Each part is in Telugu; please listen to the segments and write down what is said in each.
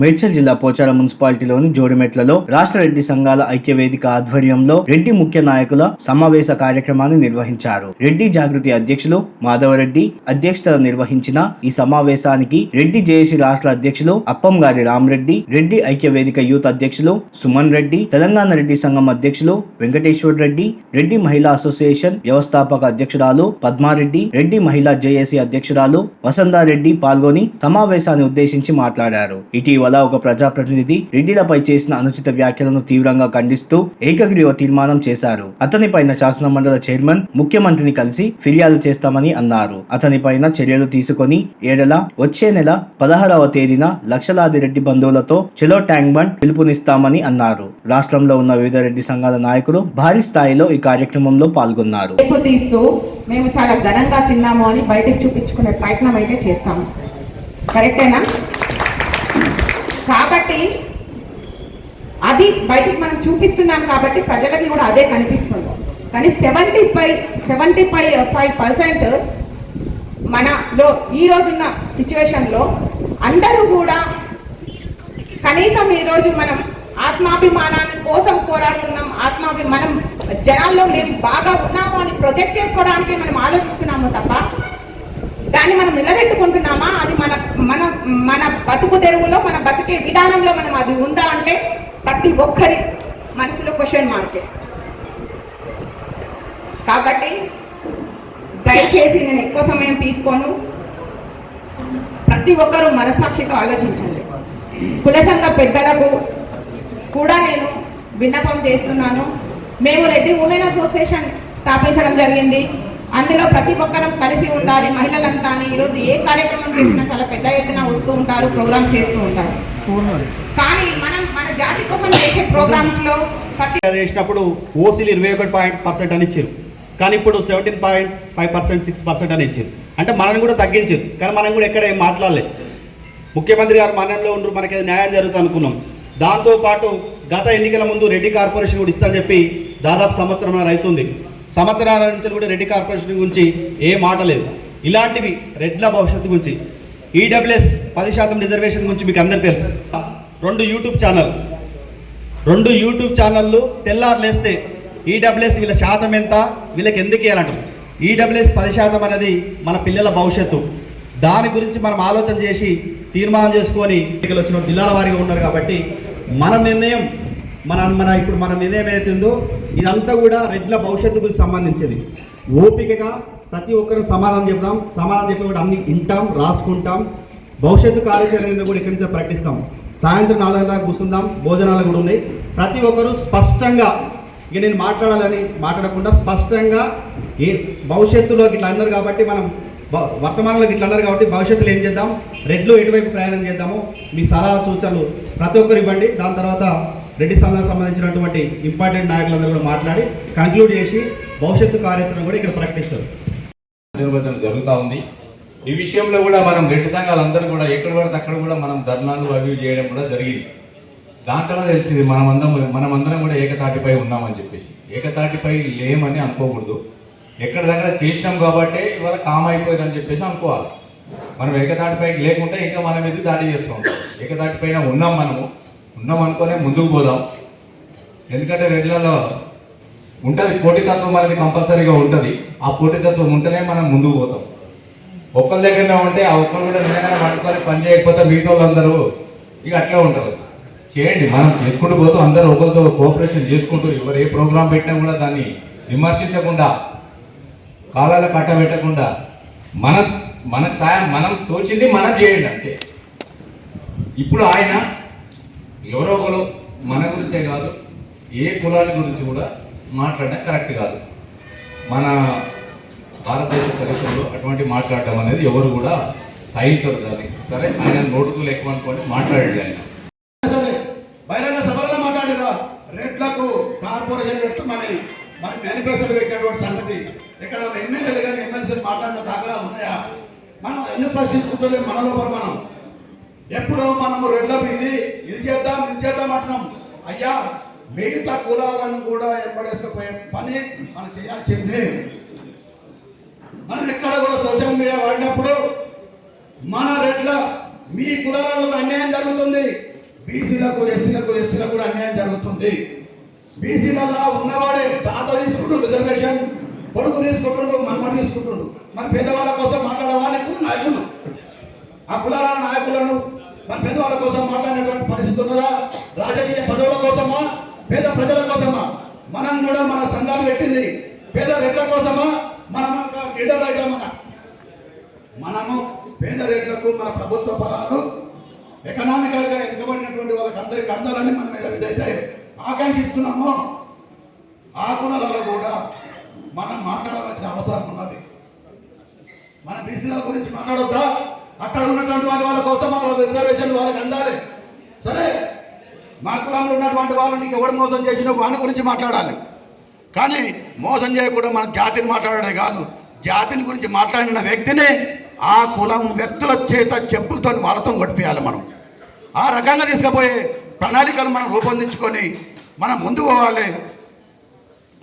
మేడ్చల్ జిల్లా పోచారం మున్సిపాలిటీలోని జోడిమెట్లలో రాష్ట్ర రెడ్డి సంఘాల ఐక్య వేదిక ఆధ్వర్యంలో రెడ్డి ముఖ్య నాయకుల సమావేశ కార్యక్రమాన్ని నిర్వహించారు. రెడ్డి జాగృతి అధ్యక్షులు మాధవరెడ్డి అధ్యక్షత నిర్వహించిన ఈ సమావేశానికి రెడ్డి జేఏసీ రాష్ట్ర అధ్యక్షులు అప్పం గారి రామరెడ్డి రెడ్డి ఐక్య వేదిక యూత్ అధ్యక్షులు సుమన్ రెడ్డి తెలంగాణ రెడ్డి సంఘం అధ్యక్షులు వెంకటేశ్వర్ రెడ్డి రెడ్డి మహిళా అసోసియేషన్ వ్యవస్థాపక అధ్యక్షురాలు పద్మారెడ్డి రెడ్డి మహిళా జేఏసీ అధ్యక్షురాలు వసంతారెడ్డి పాల్గొని సమావేశాన్ని ఉద్దేశించి మాట్లాడారు. ఇటీవల ఒక ప్రజాప్రతినిధి రెడ్డిలపై చేసిన అనుచిత వ్యాఖ్యలను తీవ్రంగా ఖండిస్తూ ఏకగ్రీవ తీర్మానం చేశారు. అతనిపైన శాసనమండలి చైర్మన్ ముఖ్యమంత్రిని కలిసి ఫిర్యాదు చేస్తామని అన్నారు. అతనిపైన చర్యలు తీసుకొని ఏడల వచ్చే నెల పదహారవ తేదీన లక్షలాది రెడ్డి బంధువులతో చెలో ట్యాంక్ బండ్ పిలుపునిస్తామని అన్నారు. రాష్ట్రంలో ఉన్న వివిధ రెడ్డి సంఘాల నాయకులు భారీ స్థాయిలో ఈ కార్యక్రమంలో పాల్గొన్నారు. తీస్తూ మేము చాలా ఘనంగా తిన్నాము అని బయటకు చూపించుకునే ప్రయత్నం అయితే చేస్తాము. కరెక్టేనా? కాబట్టి అది బయటికి మనం చూపిస్తున్నాం కాబట్టి ప్రజలకి కూడా అదే కనిపిస్తుంది. కానీ seventy five seventy five five percent మనలో ఈ రోజున్న సిచ్యువేషన్లో అందరూ కూడా కనీసం ఈ రోజు మనం ఆత్మాభిమానాన్ని కోసం పోరాడుతున్నాం ఆత్మాభి మనం జనాల్లో మేము బాగా ఉన్నాము అని ప్రొజెక్ట్ చేసుకోవడానికి మనం ఆలోచిస్తున్నాము తప్ప దాన్ని మనం నిలబెట్టుకుంటున్నామా? అది మన మన మన బతుకు తెరువులో మన బతికే విధానంలో మనం అది ఉందా అంటే ప్రతి ఒక్కరి మనసులో క్వశ్చన్ మార్కే కాబట్టి దయచేసి నేను ఎక్కువ సమయం తీసుకోను. ప్రతి ఒక్కరూ మనసాక్షితో ఆలోచించండి. కుల సంఘ పెద్దలకు కూడా నేను విన్నపం చేస్తున్నాను. మేము రెడ్డి ఉమెన్ అసోసియేషన్ స్థాపించడం జరిగింది. అందులో ప్రతి ఒక్కరం కలిసి ఉండాలి. మహిళలంతా ఈరోజు ఏ కార్యక్రమం చేసినా చాలా పెద్ద ఎత్తున వస్తూ ఉంటారు ప్రోగ్రామ్స్ చేస్తూ ఉంటారు. కానీ మనం మన జాతి కోసం చేసే ప్రోగ్రామ్స్లో ప్రతి చేసినప్పుడు ఓసీలు ఇరవై ఒకటి పాయింట్ పర్సెంట్ అని ఇచ్చారు. కానీ ఇప్పుడు seventeen point five percent six percent అని ఇచ్చారు. అంటే మనం కూడా తగ్గించారు. కానీ మనం కూడా ఎక్కడ ఏం మాట్లాడలేదు ముఖ్యమంత్రి గారు మరణంలో ఉండరు మనకి న్యాయం జరుగుతుంది అనుకున్నాం. దాంతోపాటు గత ఎన్నికల ముందు రెడ్డి కార్పొరేషన్ కూడా ఇస్తానని చెప్పి దాదాపు సంవత్సరం అవుతుంది. సంవత్సరాల నుంచి కూడా రెడ్డి కార్పొరేషన్ గురించి ఏ మాట లేదు. ఇలాంటివి రెడ్ల భవిష్యత్తు గురించి ఈడబ్ల్యూఎస్ పది శాతం రిజర్వేషన్ గురించి మీకు అందరికీ తెలుసు. రెండు యూట్యూబ్ ఛానల్ రెండు యూట్యూబ్ ఛానళ్ళు తెల్లారు లేస్తే ఈడబ్ల్యూఎస్ వీళ్ళ శాతం ఎంత వీళ్ళకి ఎందుకు ఇవ్వాలంటారు ఈడబ్ల్యూఎస్ పది శాతం అనేది మన పిల్లల భవిష్యత్తు. దాని గురించి మనం ఆలోచన చేసి తీర్మానం చేసుకొని ఎన్నికలు వచ్చిన జిల్లాల వారిగా ఉన్నారు కాబట్టి మన నిర్ణయం మన మన ఇప్పుడు మన నిర్ణయం ఏదైతే ఉందో ఇదంతా కూడా రెడ్ల భవిష్యత్తుకు సంబంధించింది. ఓపికగా ప్రతి ఒక్కరు సమాధానం చెప్దాం. సమాధానం చెప్పి కూడా అన్ని వింటాం రాసుకుంటాం. భవిష్యత్తు కార్యాచరణ కూడా ఇక్కడి నుంచి ప్రకటిస్తాం. సాయంత్రం నాలుగు కూర్చుందాం. భోజనాలు కూడా ఉన్నాయి. ప్రతి ఒక్కరూ స్పష్టంగా ఇక నేను మాట్లాడాలని మాట్లాడకుండా స్పష్టంగా ఏ భవిష్యత్తులో ఇట్లా అన్నారు కాబట్టి మనం వర్తమానంలో ఇట్లా అన్నారు కాబట్టి భవిష్యత్తులో ఏం చేద్దాం? రెడ్లో ఎటువైపు ప్రయాణం చేద్దాము మీ సలహా సూచనలు ప్రతి ఒక్కరు ఇవ్వండి. దాని తర్వాత రెడ్డి సంఘానికి సంబంధించినటువంటి ఇంపార్టెంట్ నాయకులందరూ కూడా మాట్లాడి కంక్లూడ్ చేసి భవిష్యత్తు కార్యాచరణ కూడా ఇక్కడ ప్రకటిస్తారు. నిర్వచనం జరుగుతూ ఉంది. ఈ విషయంలో కూడా మనం రెడ్డి సంఘాలందరూ కూడా ఎక్కడ పడితే అక్కడ కూడా మనం ధర్నాలు అవి చేయడం కూడా జరిగింది. దాంట్లో తెలిసింది మనం అందరం మనమందరం కూడా ఏకతాటిపై ఉన్నామని చెప్పేసి. ఏకతాటిపై లేమని అనుకోకూడదు. ఎక్కడ దగ్గర చేసినాం కాబట్టి ఇవాళ కామ్ అయిపోయిందని చెప్పేసి అనుకోవాలి. మనం ఏకతాటిపైకి లేకుంటే ఇంకా మనం మీద దాడి చేస్తాం ఏకతాటిపైన ఉన్నాం మనము. ఉన్నాం అనుకునే ముందుకు పోదాం. ఎందుకంటే రెడ్లలో ఉంటుంది పోటీతత్వం అనేది కంపల్సరీగా ఉంటుంది. ఆ పోటీతత్వం ఉంటేనే మనం ముందుకు పోతాం. ఒక్కరి దగ్గరనే ఉంటే ఆ ఒక్కరు కూడా నిజంగానే పట్టుకొని పని చేయకపోతే మిగతా వాళ్ళందరూ ఇక అట్లే ఉంటారు. చేయండి మనం చేసుకుంటూ పోతాం అందరూ ఒకరితో కోఆపరేషన్ చేసుకుంటూ ఎవరు ఏ ప్రోగ్రాం పెట్టినా కూడా దాన్ని విమర్శించకుండా కాలాల కట్ట పెట్టకుండా మన మనకు సాయం మనం తోచింది మనం చేయండి అంతే. ఇప్పుడు ఆయన ఎవరో ఒకరు మన గురించే కాదు ఏ కులాన్ని గురించి కూడా మాట్లాడడం కరెక్ట్ కాదు. మన భారతదేశ చరిత్రలో అటువంటి మాట్లాడటం అనేది ఎవరు కూడా సహించరు దాన్ని. సరే ఆయన నోటుకు ఎక్కువ అనుకోండి మాట్లాడాడు ఆయన. బహిరంగ సభలో మాట్లాడిన రెడ్లకు కార్పొరేషన్ పెట్టు మన మన మేనిఫెస్టోలో పెట్టినటువంటి సంగతి. ఇక్కడ ఎమ్మెల్యేలు కానీ ఎమ్మెల్సీలు మాట్లాడిన దాఖలా ఉన్నాయా? మనం ఎన్ని ప్రశ్నించుకుంటలేదు మన లోపల మనం. ఎప్పుడు మనము రెడ్లకు ఇది ఇది చేద్దాం ఇది చేద్దాం అంటున్నాం. అయ్యా మిగతా కులాలను కూడా ఎంబడేసుకుపోయే పని మనం చేయాల్సిందే. మనం ఎక్కడ కూడా సోషల్ మీడియా వాడినప్పుడు మన రెడ్ల మీ కులాలకు అన్యాయం జరుగుతుంది. బీసీలకు ఎస్సీలకు ఎస్టీలకు కూడా అన్యాయం జరుగుతుంది. బీసీలలో ఉన్నవాడే తాత తీసుకుంటుండు రిజర్వేషన్ కొడుకు తీసుకుంటుండు మనమడు తీసుకుంటుండు. మరి పేదవాళ్ళ కోసం మాట్లాడే వాళ్ళకు నాయకులు. ఆ కులాల నాయకులను మన పేదవాళ్ళ కోసం మాట్లాడినటువంటి పరిస్థితి ఉన్నదా? రాజకీయ పదవుల కోసమా? పేద ప్రజల కోసమా? మనం కూడా మన సంఘాలు పెట్టింది. పేద రెడ్ల కోసమా? మనం లీడర్ మన మనము పేద రేట్లకు మన ప్రభుత్వ ఫలాలు ఎకనామికల్గా గా వాళ్ళకి అందరికి అందాలని మనం ఏదైతే ఆకాంక్షిస్తున్నామో. ఆ గుణాలలో కూడా మనం మాట్లాడవలసిన అవసరం ఉన్నది. మన బీసీల గురించి మాట్లాడొద్దా? అక్కడ ఉన్నటువంటి వారి వాళ్ళ కోసం వాళ్ళ రిజర్వేషన్ వాళ్ళకి అందాలి. సరే? మా కులంలో ఉన్నటువంటి వాళ్ళు నీకు ఎవడు మోసం చేసిన వాని గురించి మాట్లాడాలి. కానీ మోసం చేయకుండా మన జాతిని మాట్లాడడే కాదు జాతిని గురించి మాట్లాడిన వ్యక్తిని ఆ కులం వ్యక్తుల చేత చెప్పులతో వాళ్ళతో గడిపేయాలి మనం. ఆ రకంగా తీసుకుపోయే ప్రణాళికలు మనం రూపొందించుకొని మనం ముందుకు పోవాలి.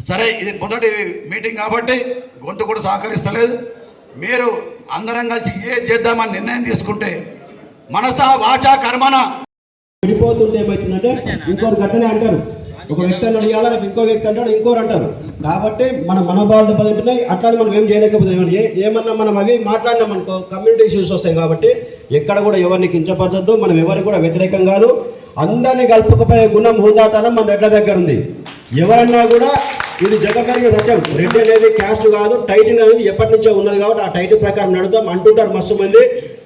సరే ఇది మొదటి మీటింగ్ కాబట్టి గొంతు కూడా సహకరిస్తలేదు. మీరు అందరం కలిసి ఏ చేద్దామని నిర్ణయం తీసుకుంటే మనసా వాచా కర్మన? విడిపోతుంటే ఏమవుతుందంటే ఇంకోరు గట్టనే అంటారు. ఒక వ్యక్తి అన్నాడు రేపు ఇంకో వ్యక్తి అంటాడు ఇంకోరు అంటారు. కాబట్టి మన మనోభావాలు దెబ్బతింటున్నాయి అట్లా మనం ఏం చేయలేకపోతున్నాం ఏ ఏమన్నా మనం అవి మాట్లాడినాం అనుకో కమ్యూనిటీ ఇష్యూస్ వస్తాయి కాబట్టి ఎక్కడ కూడా ఎవరిని కించపరచద్దు మనం ఎవరికి కూడా వ్యతిరేకం కాదు. అందరినీ కలుపుకపోయే గుణం హోదాతనం మన రెడ్ల దగ్గర ఉంది. ఎవరన్నా కూడా ఇది జగన్ జగకరిగే సత్యం. రెడ్డి అనేది క్యాస్ట్ కాదు టైటిల్ అనేది ఎప్పటి నుంచో ఉన్నది కాబట్టి ఆ టైటిల్ ప్రకారం నడుద్దాం అంటుంటారు మస్తు మంది.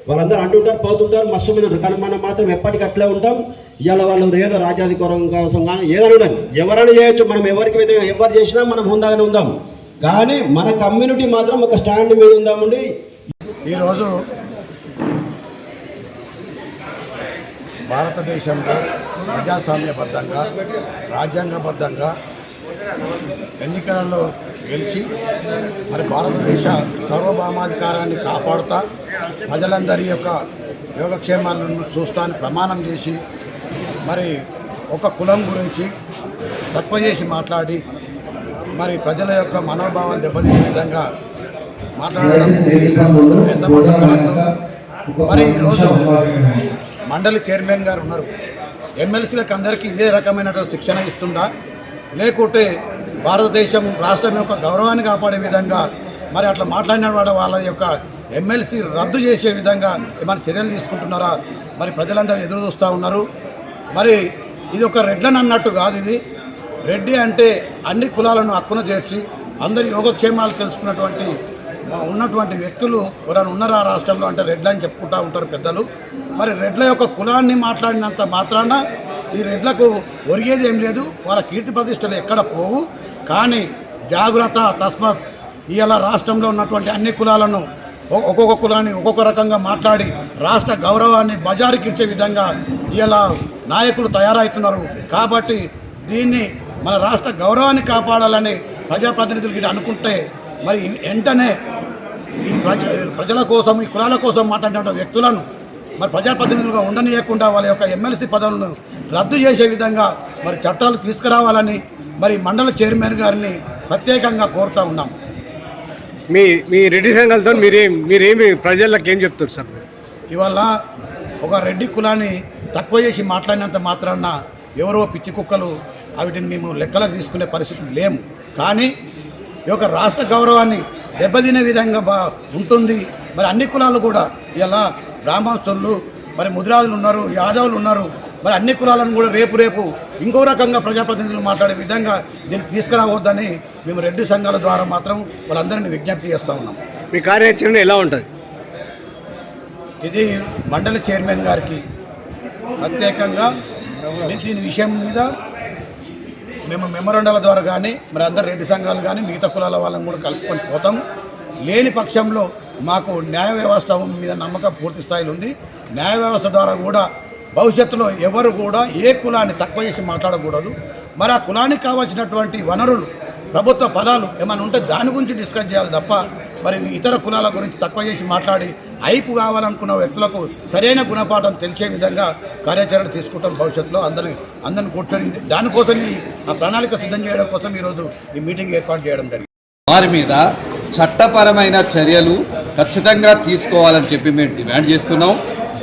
వాళ్ళందరూ అంటుంటారు పోతుంటారు మస్తు మంది కానీ మనం మాత్రం ఎప్పటికీ అట్లే ఉంటాం. ఇవాళ వాళ్ళు ఏదో రాజ్యాధికారం కోసం కానీ ఏదైనా ఎవరైనా చేయొచ్చు. మనం ఎవరికి వ్యతిరేకంగా ఎవరు చేసినా మనం హుందాగానే ఉందాం. కానీ మన కమ్యూనిటీ మాత్రం ఒక స్టాండ్ మీద ఉందామండి. ఈరోజు భారతదేశంలో ప్రజాస్వామ్యబద్ధంగా రాజ్యాంగబద్ధంగా ఎన్నికలలో గెలిచి మరి భారతదేశ సార్వభౌమాధికారాన్ని కాపాడుతా ప్రజలందరి యొక్క యోగక్షేమాలను చూస్తాను ప్రమాణం చేసి మరి ఒక కులం గురించి తక్కువ చేసి మాట్లాడి మరి ప్రజల యొక్క మనోభావం దెబ్బతినే విధంగా మాట్లాడడం పెద్ద మరి ఈరోజు మండలి చైర్మన్ గారు ఉన్నారు. ఎమ్మెల్సీలకు అందరికీ ఇదే రకమైనటువంటి శిక్షణ ఇస్తుందా? లేకుంటే భారతదేశం రాష్ట్రం యొక్క గౌరవాన్ని కాపాడే విధంగా మరి అట్లా మాట్లాడిన వాళ్ళ యొక్క ఎమ్మెల్సీ రద్దు చేసే విధంగా ఏమైనా చర్యలు తీసుకుంటున్నారా? మరి ప్రజలందరూ ఎదురు చూస్తూ ఉన్నారు. మరి ఇది ఒక రెడ్లను అన్నట్టు కాదు ఇది. రెడ్డి అంటే అన్ని కులాలను హక్కున చేర్చి అందరి యోగక్షేమాలు తెలుసుకున్నటువంటి ఉన్నటువంటి వ్యక్తులు ఎవరైనా ఉన్నారా రాష్ట్రంలో? అంటే రెడ్లు అని చెప్పుకుంటూ ఉంటారు పెద్దలు. మరి రెడ్ల యొక్క కులాన్ని మాట్లాడినంత మాత్రాన ఈ రెడ్లకు ఒరిగేది ఏం లేదు. వాళ్ళ కీర్తి ప్రతిష్టలు ఎక్కడ పోవు. కానీ జాగ్రత్త తస్మత్. ఇవాళ రాష్ట్రంలో ఉన్నటువంటి అన్ని కులాలను ఒ- ఒక్కొక్క కులాన్ని ఒక్కొక్క రకంగా మాట్లాడి రాష్ట్ర గౌరవాన్ని బజారుకిచ్చే విధంగా ఇలా నాయకులు తయారవుతున్నారు. కాబట్టి దీన్ని మన రాష్ట్ర గౌరవాన్ని కాపాడాలని ప్రజాప్రతినిధులు ఇటు అనుకుంటే మరి వెంటనే ఈ ప్రజ ప్రజల కోసం ఈ కులాల కోసం మాట్లాడిన వ్యక్తులను మరి ప్రజాప్రతినిధులుగా ఉండనీయకుండా వాళ్ళ యొక్క ఎమ్మెల్సీ పదవులను రద్దు చేసే విధంగా మరి చట్టాలు తీసుకురావాలని మరి మండల చైర్మన్ గారిని ప్రత్యేకంగా కోరుతా ఉన్నాం. మీ మీ రెడ్డి సంఘాలతో మీరేం మీరేమి ప్రజలకు ఏం చెప్తారు సార్? ఇవాళ ఒక రెడ్డి కులాన్ని తక్కువ చేసి మాట్లాడినంత మాత్రాన ఎవరో పిచ్చి కుక్కలు వాటిని మేము లెక్కలకు తీసుకునే పరిస్థితి లేము. కానీ ఈ యొక్క రాష్ట్ర గౌరవాన్ని దెబ్బతినే విధంగా బా ఉంటుంది. మరి అన్ని కులాలు కూడా ఇలా బ్రాహ్మణులు మరి ముదిరాజులు ఉన్నారు యాదవులు ఉన్నారు. మరి అన్ని కులాలను కూడా రేపు రేపు ఇంకో రకంగా ప్రజాప్రతినిధులు మాట్లాడే విధంగా దీన్ని తీసుకురావద్దని మేము రెడ్డి సంఘాల ద్వారా మాత్రం వాళ్ళందరినీ విజ్ఞప్తి చేస్తూ ఉన్నాం. మీ కార్యాచరణ ఎలా ఉంటుంది? ఇది మండలి చైర్మన్ గారికి ప్రత్యేకంగా మేము దీని విషయం మీద మేము మెమరాండాల ద్వారా కానీ మరి అందరు రెడ్డి సంఘాలు కానీ మిగతా కులాల వాళ్ళని కూడా కలుపుకొని పోతాం. లేని పక్షంలో మాకు న్యాయ వ్యవస్థ మీద నమ్మకం పూర్తి స్థాయిలో ఉంది. న్యాయ వ్యవస్థ ద్వారా కూడా భవిష్యత్తులో ఎవరు కూడా ఏ కులాన్ని తక్కువ చేసి మాట్లాడకూడదు. మరి ఆ కులానికి కావాల్సినటువంటి వనరులు ప్రభుత్వ పదాలు ఏమైనా ఉంటే దాని గురించి డిస్కస్ చేయాలి తప్ప మరి ఇతర కులాల గురించి తక్కువ చేసి మాట్లాడి ఐపు కావాలనుకున్న వ్యక్తులకు సరైన గుణపాఠం తెలిసే విధంగా కార్యాచరణ తీసుకుంటాం భవిష్యత్తులో. అందరిని అందరిని కూర్చొని దానికోసం ఈ ఆ ప్రణాళిక సిద్ధం చేయడం కోసం ఈరోజు ఈ మీటింగ్ ఏర్పాటు చేయడం జరిగింది. వారి మీద చట్టపరమైన చర్యలు ఖచ్చితంగా తీసుకోవాలని చెప్పి మేము డిమాండ్ చేస్తున్నాం.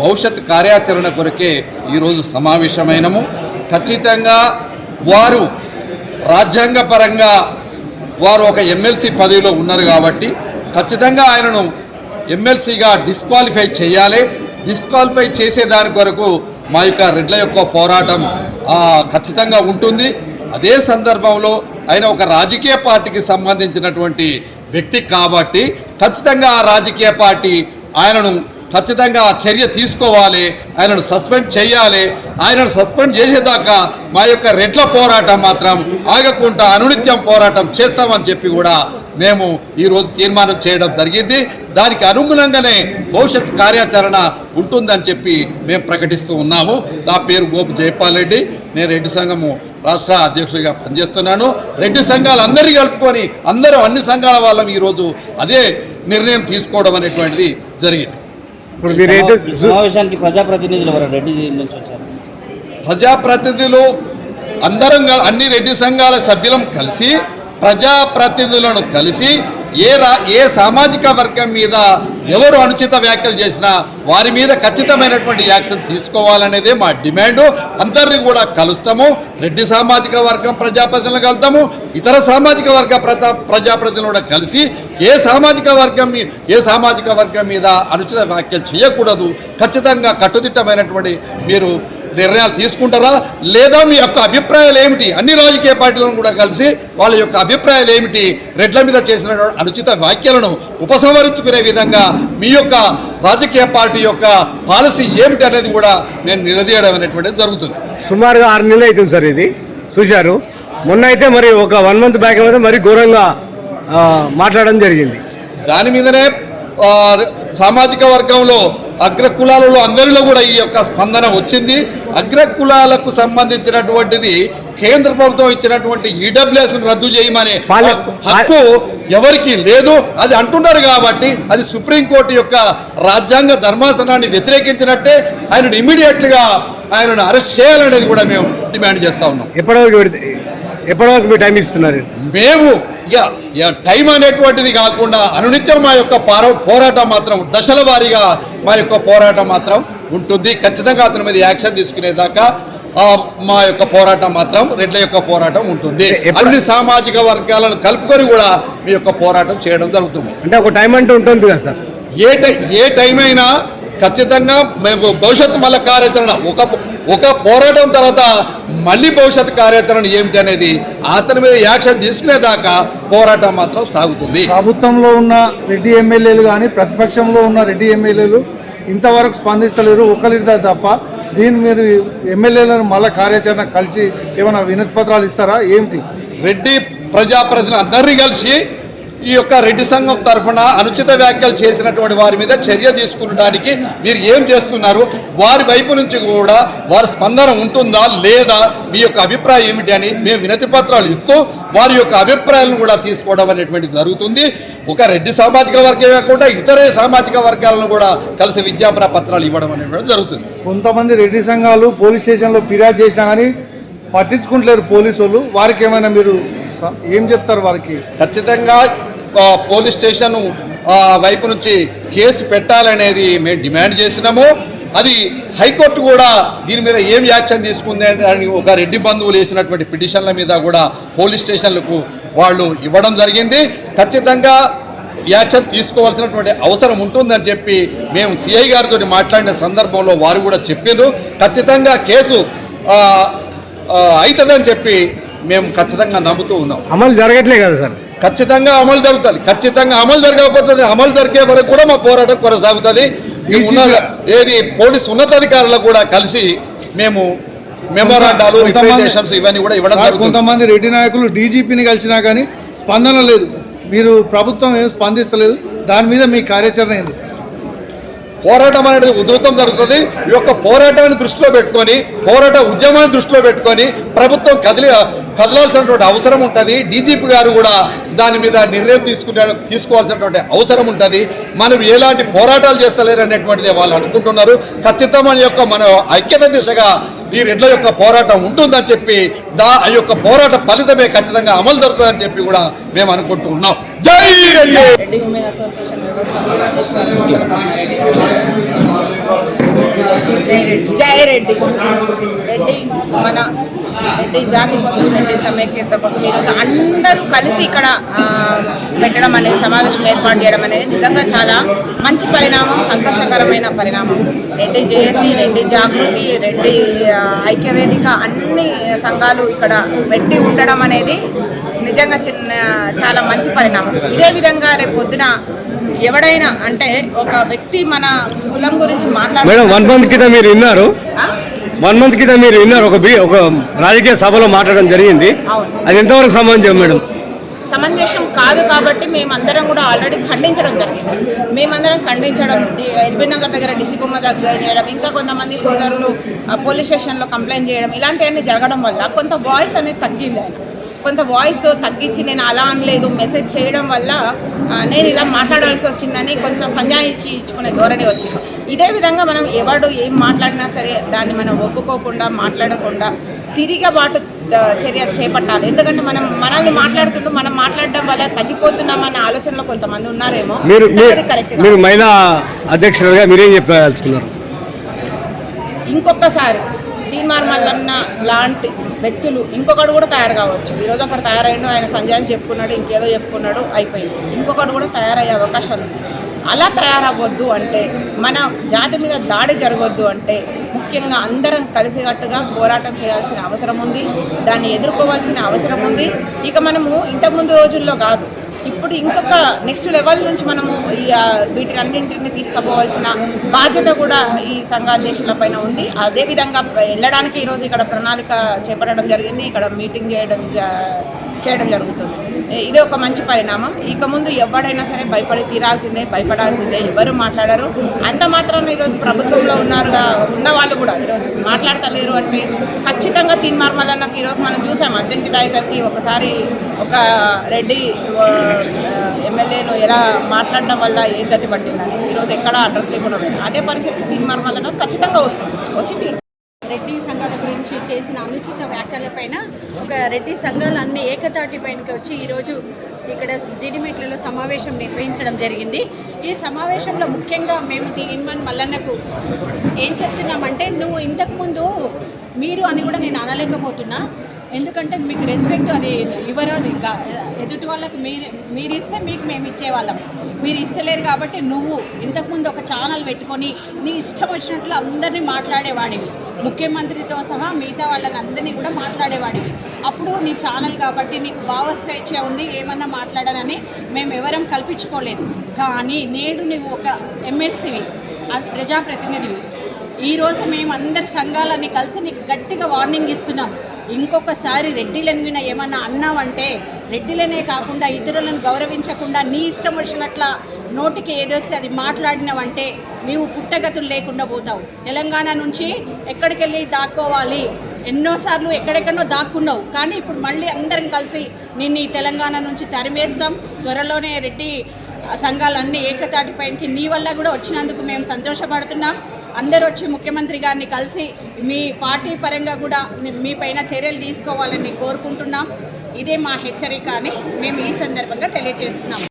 భవిష్యత్ కార్యాచరణ కొరకే ఈరోజు సమావేశమైనము. ఖచ్చితంగా వారు రాజ్యాంగపరంగా వారు ఒక ఎమ్మెల్సీ పదవిలో ఉన్నారు కాబట్టి ఖచ్చితంగా ఆయనను ఎమ్మెల్సీగా డిస్క్వాలిఫై చేయాలి. డిస్క్వాలిఫై చేసే దాని కొరకు మా యొక్క రెడ్ల యొక్క పోరాటం ఖచ్చితంగా ఉంటుంది. అదే సందర్భంలో ఆయన ఒక రాజకీయ పార్టీకి సంబంధించినటువంటి వ్యక్తి కాబట్టి ఖచ్చితంగా ఆ రాజకీయ పార్టీ ఆయనను ఖచ్చితంగా చర్య తీసుకోవాలి ఆయనను సస్పెండ్ చేయాలి ఆయనను సస్పెండ్ చేసేదాకా మా యొక్క రెడ్ల పోరాటం మాత్రం ఆగకుండా అనునిత్యం పోరాటం చేస్తామని చెప్పి కూడా మేము ఈరోజు తీర్మానం చేయడం జరిగింది. దానికి అనుగుణంగానే భవిష్యత్ కార్యాచరణ ఉంటుందని చెప్పి మేము ప్రకటిస్తూ ఉన్నాము. నా పేరు గోపు జయపాల్ రెడ్డి. నేను రెడ్డి సంఘము రాష్ట్ర అధ్యక్షుడిగా పనిచేస్తున్నాను. రెడ్డి సంఘాలు అందరినీ కలుపుకొని అందరూ అన్ని సంఘాల వాళ్ళం ఈరోజు అదే నిర్ణయం తీసుకోవడం అనేటువంటిది జరిగింది. ఇప్పుడు మీరైతే సమావేశానికి ప్రజాప్రతినిధులు రెడ్డి నుంచి వచ్చారు. ప్రజాప్రతినిధులు అందరం అన్ని రెడ్డి సంఘాల సభ్యులం కలిసి ప్రజాప్రతినిధులను కలిసి ఏ రా ఏ సామాజిక వర్గం మీద ఎవరు అనుచిత వ్యాఖ్యలు చేసినా వారి మీద ఖచ్చితమైనటువంటి యాక్షన్ తీసుకోవాలనేదే మా డిమాండు. అందరినీ కూడా కలుస్తాము. రెడ్డి సామాజిక వర్గం ప్రజాప్రతినిధులు కలుస్తాము ఇతర సామాజిక వర్గ ప్రజా ప్రజాప్రతినిధులు కూడా కలిసి ఏ సామాజిక వర్గం ఏ సామాజిక వర్గం మీద అనుచిత వ్యాఖ్యలు చేయకూడదు. ఖచ్చితంగా కట్టుదిట్టమైనటువంటి మీరు నిర్ణయాలు తీసుకుంటారా? లేదా మీ యొక్క అభిప్రాయాలు ఏమిటి? అన్ని రాజకీయ పార్టీలను కూడా కలిసి వాళ్ళ యొక్క అభిప్రాయాలు ఏమిటి? రెడ్ల మీద చేసిన అనుచిత వ్యాఖ్యలను ఉపసంహరించుకునే విధంగా మీ యొక్క రాజకీయ పార్టీ యొక్క పాలసీ ఏమిటి అనేది కూడా నేను నిలదీయడం అనేటువంటిది జరుగుతుంది. సుమారుగా ఆరు నెలలు అవుతుంది సార్ ఇది. చూశారు. మొన్న అయితే మరి ఒక వన్ మంత్ బ్యాక్ అయితే మరి ఘోరంగా మాట్లాడడం జరిగింది. దాని మీదనే సామాజిక వర్గంలో అగ్ర కులాలలో అందరిలో కూడా ఈ యొక్క స్పందన వచ్చింది. అగ్ర కులాలకు సంబంధించినటువంటిది కేంద్ర ప్రభుత్వం ఇచ్చినటువంటి ఈడబ్ల్యూఎస్ రద్దు చేయమనే హక్కు ఎవరికి లేదు. అది అంటున్నారు కాబట్టి అది సుప్రీంకోర్టు యొక్క రాజ్యాంగ ధర్మాసనాన్ని వ్యతిరేకించినట్టే ఆయనను ఇమీడియట్గా ఆయనను అరెస్ట్ చేయాలనేది కూడా మేము డిమాండ్ చేస్తా ఉన్నాం. ఎప్పటివరకు ఎప్పటివరకు టైం ఇస్తున్నారు? మేము టైం అనేటువంటిది కాకుండా అనునిత్యం మా యొక్క పార- పోరాటం మాత్రం దశల వారీగా మా యొక్క పోరాటం మాత్రం ఉంటుంది. ఖచ్చితంగా అతని మీద యాక్షన్ తీసుకునేదాకా మా యొక్క పోరాటం మాత్రం రెడ్ల యొక్క పోరాటం ఉంటుంది. అన్ని సామాజిక వర్గాలను కలుపుకొని కూడా మీ యొక్క పోరాటం చేయడం జరుగుతుంది. అంటే ఒక టైం అంటూ ఉంటుంది కదా సార్? ఏ టై ఏ టైం అయినా ఖచ్చితంగా మేము భవిష్యత్తు మళ్ళీ కార్యాచరణ. ఒక ఒక పోరాటం తర్వాత మళ్ళీ భవిష్యత్తు కార్యాచరణ ఏమిటి అనేది అతని మీద యాక్షన్ తీసుకునేదాకా పోరాటం మాత్రం సాగుతుంది. ప్రభుత్వంలో ఉన్న రెడ్డి ఎమ్మెల్యేలు కానీ ప్రతిపక్షంలో ఉన్న రెడ్డి ఎమ్మెల్యేలు ఇంతవరకు స్పందిస్తలేరు ఒకరిద్దరు తప్ప. దీన్ని మీరు ఎమ్మెల్యేలను మళ్ళీ కార్యాచరణ కలిసి ఏమైనా వినతి పత్రాలు ఇస్తారా? ఏమిటి? రెడ్డి ప్రజాప్రతినిధులు అందరినీ కలిసి ఈ యొక్క రెడ్డి సంఘం తరఫున అనుచిత వ్యాఖ్యలు చేసినటువంటి వారి మీద చర్య తీసుకునడానికి మీరు ఏం చేస్తున్నారు? వారి వైపు నుంచి కూడా వారి స్పందన ఉంటుందా లేదా? మీ యొక్క అభిప్రాయం ఏమిటి అని మేము వినతి పత్రాలు ఇస్తూ వారి యొక్క అభిప్రాయాలను కూడా తీసుకోవడం అనేటువంటిది జరుగుతుంది. ఒక రెడ్డి సామాజిక వర్గం కాకుండా ఇతర సామాజిక వర్గాలను కూడా కలిసి విజ్ఞాపన పత్రాలు ఇవ్వడం అనేటువంటిది జరుగుతుంది. కొంతమంది రెడ్డి సంఘాలు పోలీస్ స్టేషన్లో ఫిర్యాదు చేసినా కానీ పట్టించుకుంటలేరు పోలీసు వాళ్ళు వారికి ఏమైనా మీరు ఏం చెప్తారు వారికి? ఖచ్చితంగా పోలీస్ స్టేషన్ వైపు నుంచి కేసు పెట్టాలనేది మేము డిమాండ్ చేసినాము. అది హైకోర్టు కూడా దీని మీద ఏం యాక్షన్ తీసుకుంది అని ఒక రెడ్డి బంధువులు వేసినటువంటి పిటిషన్ల మీద కూడా పోలీస్ స్టేషన్లకు వాళ్ళు ఇవ్వడం జరిగింది. ఖచ్చితంగా యాక్షన్ తీసుకోవాల్సినటువంటి అవసరం ఉంటుందని చెప్పి మేము సిఐ గారితో మాట్లాడిన సందర్భంలో వారు కూడా చెప్పారు ఖచ్చితంగా కేసు అవుతుందని చెప్పి మేము ఖచ్చితంగా నమ్ముతూ ఉన్నాం. అమలు జరగట్లే కదా సార్? ఖచ్చితంగా అమలు జరుగుతుంది. ఖచ్చితంగా అమలు జరగకపోతుంది అమలు జరిగే వరకు కూడా మా పోరాటం కొనసాగుతుంది. ఏది పోలీస్ ఉన్నతాధికారులకు కూడా కలిసి మేము మెమోరాండాలు రిప్రజెంటేషన్స్ ఇవన్నీ కూడా ఇవ్వడం కొంతమంది రెడ్డి నాయకులు డీజీపీని కలిసినా కానీ స్పందన లేదు. మీరు ప్రభుత్వం ఏం స్పందిస్తలేదు. దాని మీద మీ కార్యాచరణ ఏంది? పోరాటం అనేది ఉధృతం జరుగుతుంది. ఈ యొక్క పోరాటాన్ని దృష్టిలో పెట్టుకొని పోరాట ఉద్యమాన్ని దృష్టిలో పెట్టుకొని ప్రభుత్వం కదిలి కదలాల్సినటువంటి అవసరం ఉంటుంది. డీజీపీ గారు కూడా దాని మీద నిర్ణయం తీసుకునే తీసుకోవాల్సినటువంటి అవసరం ఉంటుంది. మనం ఎలాంటి పోరాటాలు చేస్తలేరు అనేటువంటిది వాళ్ళు అనుకుంటున్నారు. ఖచ్చితమైన యొక్క మన ఐక్యత దిశగా ఈ రెడ్ల యొక్క పోరాటం ఉంటుందని చెప్పి దా ఆ యొక్క పోరాట ఫలితమే ఖచ్చితంగా అమలు జరుగుతుందని చెప్పి కూడా మేము అనుకుంటూ ఉన్నాం జై రెడ్డి జై రెడ్డి రెడ్డి మన రెడ్డి జాతి కోసం రెడ్డి సమైక్యత కోసం ఈరోజు అందరూ కలిసి ఇక్కడ పెట్టడం అనేది సమావేశం ఏర్పాటు చేయడం అనేది నిజంగా చాలా మంచి పరిణామం సంతోషకరమైన పరిణామం. రెడ్డి జేఏసీ రెడ్డి జాగృతి రెడ్డి ఐక్యవేదిక అన్ని సంఘాలు ఇక్కడ పెట్టి ఉండడం అనేది నిజంగా చిన్న చాలా మంచి పరిణామం. ఇదే విధంగా రేపు పొద్దున ఎవడైనా అంటే ఒక వ్యక్తి మన కులం గురించి మేడం వన్ మంత్ మాట్లాడారు క్రితం మీరు విన్నారు. వన్ మంత్ క్రితం మీరు విన్నారు ఒక బి ఒక రాజకీయ సభలో మాట్లాడడం జరిగింది. అది ఎంతవరకు సంబంధించం మేడం? సమంజసం కాదు కాబట్టి మేమందరం కూడా ఆల్రెడీ ఖండించడం జరిగింది. మేమందరం ఖండించడం ఎల్బీ నగర్ దగ్గర డిస్ట్రిక్ట్ బొమ్మ దగ్గర చేయడం ఇంకా కొంతమంది సోదరులు పోలీస్ స్టేషన్లో కంప్లైంట్ చేయడం ఇలాంటివన్నీ జరగడం వల్ల కొంత వాయిస్ అనేది తగ్గింది ఆయన. కొంత వాయిస్ తగ్గించి నేను అలా అనలేదు మెసేజ్ చేయడం వల్ల నేను ఇలా మాట్లాడాల్సి వచ్చిందని కొంచెం సంజాయించి ఇచ్చుకునే ధోరణి వచ్చింది. ఇదే విధంగా మనం ఎవడు ఏం మాట్లాడినా సరే దాన్ని మనం ఒప్పుకోకుండా మాట్లాడకుండా తిరిగబాటు చర్య చేపట్టాలి. ఎందుకంటే మనం మనల్ని మాట్లాడుతుంటూ మనం మాట్లాడడం వల్ల తగ్గిపోతున్నామన్న ఆలోచనలో కొంతమంది ఉన్నారేమో. మీరు మహిళా అధ్యక్షులుగా మీరేం చెప్పదలుచుకున్నారు? ఇంకొకసారి. తీన్మార్ మల్లన్న లాంటి వ్యక్తులు ఇంకొకడు కూడా తయారు కావచ్చు. ఈరోజు ఒకడు తయారైండు ఆయన సంజయ్ చెప్పుకున్నాడు ఇంకేదో చెప్పుకున్నాడు అయిపోయింది. ఇంకొకడు కూడా తయారయ్యే అవకాశాలు అలా తయారవ్వద్దు అంటే మన జాతి మీద దాడి జరగవద్దు అంటే ముఖ్యంగా అందరం కలిసికట్టుగా పోరాటం చేయాల్సిన అవసరం ఉంది. దాన్ని ఎదుర్కోవాల్సిన అవసరం ఉంది. ఇక మనము ఇంతకుముందు రోజుల్లో కాదు ఇప్పుడు ఇంకొక నెక్స్ట్ లెవెల్ నుంచి మనము ఈ వీటి వీటినన్నింటిని తీసుకుపోవాల్సిన బాధ్యత కూడా ఈ సంఘాధ్యక్షుల పైన ఉంది. అదే విధంగా వెళ్ళడానికి ఈరోజు ఇక్కడ ప్రణాళిక చేపట్టడం జరిగింది. ఇక్కడ మీటింగ్ చేయడం జ- చేయడం జరుగుతుంది. ఇది ఒక మంచి పరిణామం. ఇక ముందు ఎవడైనా సరే భయపడి తీరాల్సిందే భయపడాల్సిందే. ఎవరు మాట్లాడరు. అంత మాత్రాన ఈరోజు ప్రభుత్వంలో ఉన్నారు ఉన్న వాళ్ళు కూడా ఈరోజు మాట్లాడతలేరు అంటే ఖచ్చితంగా తీన్మార్మలన్నకు ఈరోజు మనం చూసాం. అద్దెంకి దాయితరికి ఒకసారి ఒక రెడ్డి ఎమ్మెల్యేను ఎలా మాట్లాడడం వల్ల ఏ గతి పట్టిందని. ఈరోజు ఎక్కడ అడ్రస్ లేకుండా అదే పరిస్థితి తీన్మార్మలన్న ఖచ్చితంగా వస్తుంది. వచ్చి తీరు. రెడ్డి సంఘాల గురించి చేసిన అనుచిత వ్యాఖ్యలపైన ఒక రెడ్డి సంఘాలు అన్ని ఏకతాటి పైనకి వచ్చి ఈరోజు ఇక్కడ జీడిమెట్లలో సమావేశం నిర్వహించడం జరిగింది. ఈ సమావేశంలో ముఖ్యంగా మేము ఇన్వన్ మల్లన్నకు ఏం చెప్తున్నామంటే నువ్వు ఇంతకుముందు మీరు అని కూడా నేను అనలేకపోతున్నా. ఎందుకంటే మీకు రెస్పెక్ట్ అది ఇవ్వరాదు. ఇంకా ఎదుటి వాళ్ళకి మీరు మీరు ఇస్తే మీకు మేము ఇచ్చేవాళ్ళం. మీరు ఇస్తలేరు కాబట్టి నువ్వు ఇంతకుముందు ఒక ఛానల్ పెట్టుకొని నీ ఇష్టం వచ్చినట్లు అందరినీ మాట్లాడేవాడివి. ముఖ్యమంత్రితో సహా మిగతా వాళ్ళని అందరినీ కూడా మాట్లాడేవాడివి. అప్పుడు నీ ఛానల్ కాబట్టి నీకు భావస్వేచ్ఛ ఉంది ఏమన్నా మాట్లాడానని మేము ఎవరం కల్పించుకోలేదు. కానీ నేడు నువ్వు ఒక ఎమ్మెల్సీవి ప్రజాప్రతినిధివి. ఈరోజు మేము అందరి సంఘాలని కలిసి నీకు గట్టిగా వార్నింగ్ ఇస్తున్నాం. ఇంకొకసారి రెడ్డిలను విన ఏమన్నా అన్నావంటే రెడ్డిలనే కాకుండా ఇతరులను గౌరవించకుండా నీ ఇష్టం వచ్చినట్ల నోటికి ఏదొస్తే అది మాట్లాడినవంటే నీవు పుట్టగతులు లేకుండా పోతావు. తెలంగాణ నుంచి ఎక్కడికి వెళ్ళి దాక్కోవాలి? ఎన్నోసార్లు ఎక్కడెక్కడో దాక్కున్నావు. కానీ ఇప్పుడు మళ్ళీ అందరం కలిసి నిన్ను ఈ తెలంగాణ నుంచి తరిమేస్తాం. త్వరలోనే రెడ్డి సంఘాలన్నీ ఏకతాటి పైనకి నీ వల్ల కూడా వచ్చినందుకు మేము సంతోషపడుతున్నాం. అందరూ వచ్చి ముఖ్యమంత్రి గారిని కలిసి మీ పార్టీ పరంగా కూడా మీ- పైన చర్యలు తీసుకోవాలని కోరుకుంటున్నాం. ఇదే మా హెచ్చరిక అని మేము ఈ సందర్భంగా తెలియజేస్తున్నాం.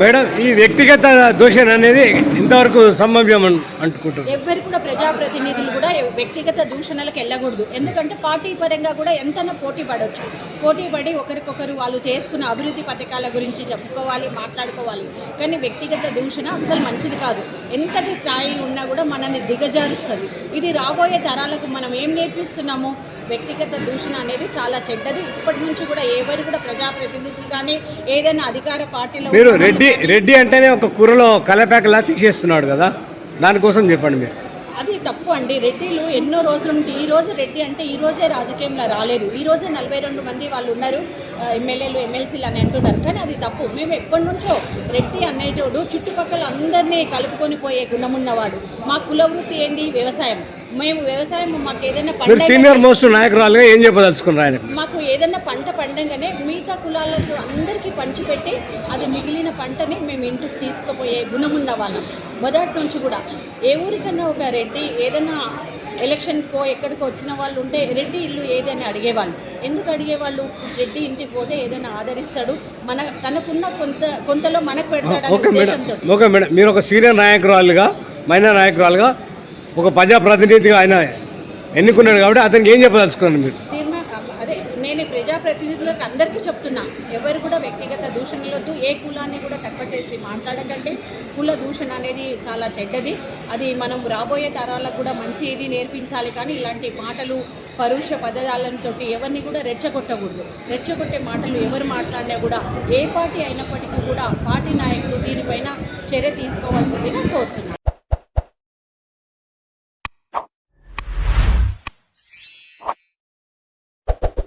మేడం ఈ వ్యక్తిగత దూషణ అనేది ఇంతవరకు సంభవ్యం అనుకుంటున్నారు ఎవ్వరు కూడా ప్రజాప్రతినిధులు కూడా వ్యక్తిగత దూషణలకు వెళ్ళకూడదు. ఎందుకంటే పార్టీ పరంగా కూడా ఎంతనో పోటీ పడవచ్చు పోటీ పడి ఒకరికొకరు వాళ్ళు చేసుకున్న అభివృద్ధి పథకాల గురించి చెప్పుకోవాలి మాట్లాడుకోవాలి. కానీ వ్యక్తిగత దూషణ అస్సలు మంచిది కాదు. ఎంతటి స్థాయి ఉన్నా కూడా మనల్ని దిగజారుస్తుంది. ఇది రాబోయే తరాలకు మనం ఏం నేర్పిస్తున్నాము? వ్యక్తిగత దూషణ అనేది చాలా చెడ్డది. ఇప్పటి నుంచి కూడా ఎవరు కూడా ప్రజాప్రతినిధులు కానీ ఏదైనా అధికార పార్టీలో మీరు రెడ్డి రెడ్డి అంటేనే ఒక కూరలో కలపాకలా తీసేస్తున్నాడు కదా. దానికోసం చెప్పండి మీరు. అది తప్పు అండి. రెడ్డిలు ఎన్నో రోజుల నుండి ఈ రోజు రెడ్డి అంటే ఈ రోజే రాజకీయంలో రాలేదు. ఈ రోజే నలభై రెండు మంది వాళ్ళు ఉన్నారు. ఎమ్మెల్యేలు ఎమ్మెల్సీలు అని అంటున్నారు. కానీ అది తప్పు. మేము ఎప్పటి నుంచో రెడ్డి అనేటోడు చుట్టుపక్కల అందరినీ కలుపుకొని పోయే గుణమున్నవాడు మా కుల వృత్తి ఏంది? వ్యవసాయం. మేము వ్యవసాయం మాకు ఏదైనా మీరు పంట సీనియర్ మోస్ట్ నాయకురాలుగా ఏం చెప్పదలుచుకున్నారు ఆయన మాకు ఏదైనా పంట పండంగానే మిగతా కులాలకు అందరికీ పంచిపెట్టి అది మిగిలిన పంటని మేము ఇంటికి తీసుకుపోయే గుణం ఉన్న వాళ్ళం. మొదటి నుంచి కూడా ఏ ఊరికన్నా ఒక రెడ్డి ఏదైనా ఎలక్షన్కో ఎక్కడికో వచ్చిన వాళ్ళు ఉంటే రెడ్డి ఇల్లు ఏదని అడిగేవాళ్ళు. ఎందుకు అడిగేవాళ్ళు? రెడ్డి ఇంటికి పోతే ఏదైనా ఆదరిస్తాడు. మన తనకున్న కొంత కొంతలో మనకు పెడతాడు ఓకే మేడం ఓకే మేడం. మీరు ఒక సీనియర్ నాయకురాలుగా మహిళా నాయకురాలుగా ఒక ప్రజాప్రతినిధిగా ఆయన ఎన్నుకున్నాడు కాబట్టి అతనికి ఏం చెప్పదలుచుకున్నారు మీరు? అదే నేను ప్రజాప్రతినిధులకు అందరికీ చెప్తున్నా ఎవరు కూడా వ్యక్తిగత దూషణలొద్దు ఏ కులాన్ని కూడా తక్కువ చేసి మాట్లాడకంటే కుల దూషణ అనేది చాలా చెడ్డది. అది మనం రాబోయే తరాలకు కూడా మంచి ఇది నేర్పించాలి కానీ ఇలాంటి మాటలు పరుష పదజాలంతో ఎవరిని కూడా రెచ్చగొట్టకూడదు. రెచ్చగొట్టే మాటలు ఎవరు మాట్లాడినా కూడా ఏ పార్టీ అయినప్పటికీ కూడా పార్టీ నాయకులు దీనిపైన చర్య తీసుకోవాల్సిందిగా కోరుతున్నాను.